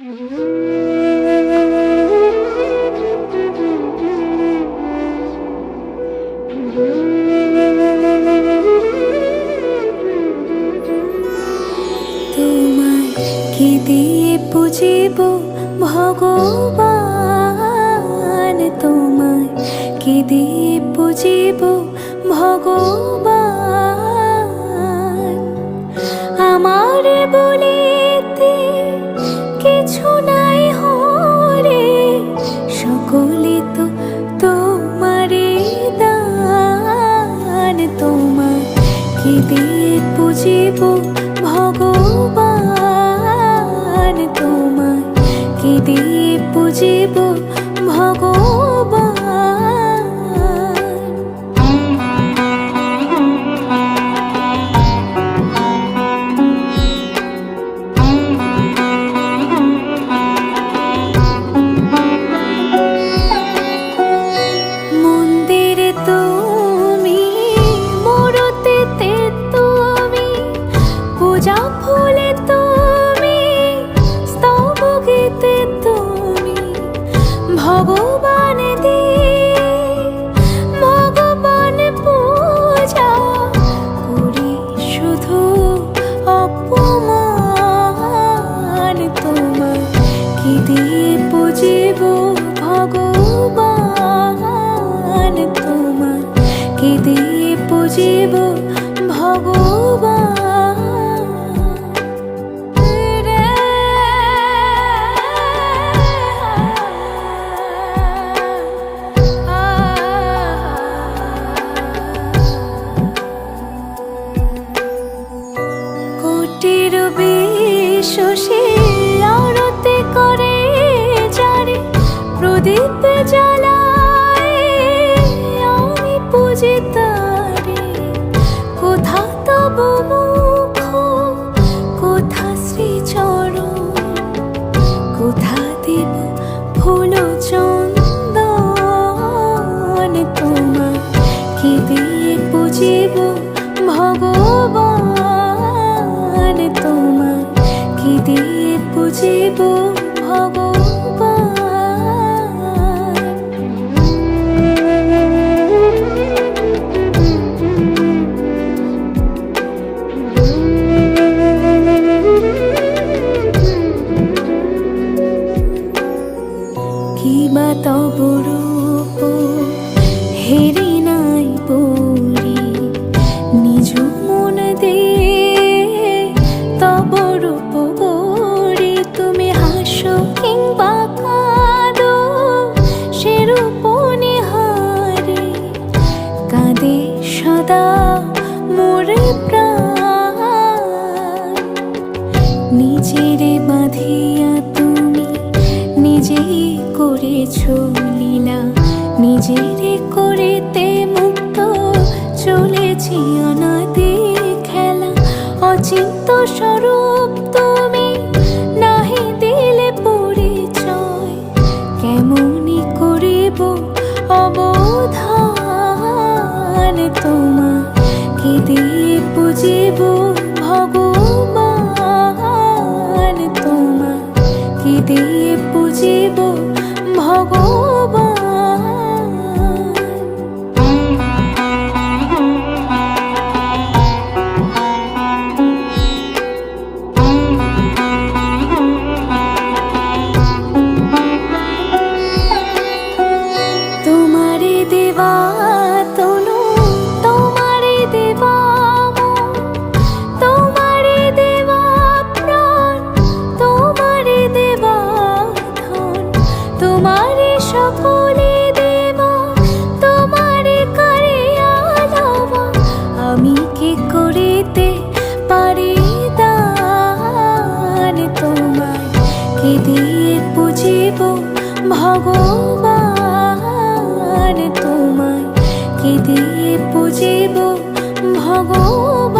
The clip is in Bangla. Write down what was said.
তোমায় দিয়ে ভগবান তোমায় কি দিয়ে ভগবান কি দিয়ে পুজিব ভগবান তোমায়। কি দিয়ে বুঝিব কি দিয়ে ভগবান তোমার। কি দিয়ে বুঝিব ভগবান। কিবা তব রূপ হেরি নিজেরে বাঁধিয়া তুমি নিজেই করেছ লীলা। নিজেরে করেতে মুক্ত চলেছি অনাদি খেলা। অচিন্ত স্বরূপ তুমি নাহি দিলে পরিচয়। কেমনি করিব অবধান তোমার কি দিয়ে বুঝিব ভগবান? কি ভগবান তোমায় কি দিয়ে বুঝিব ভগবান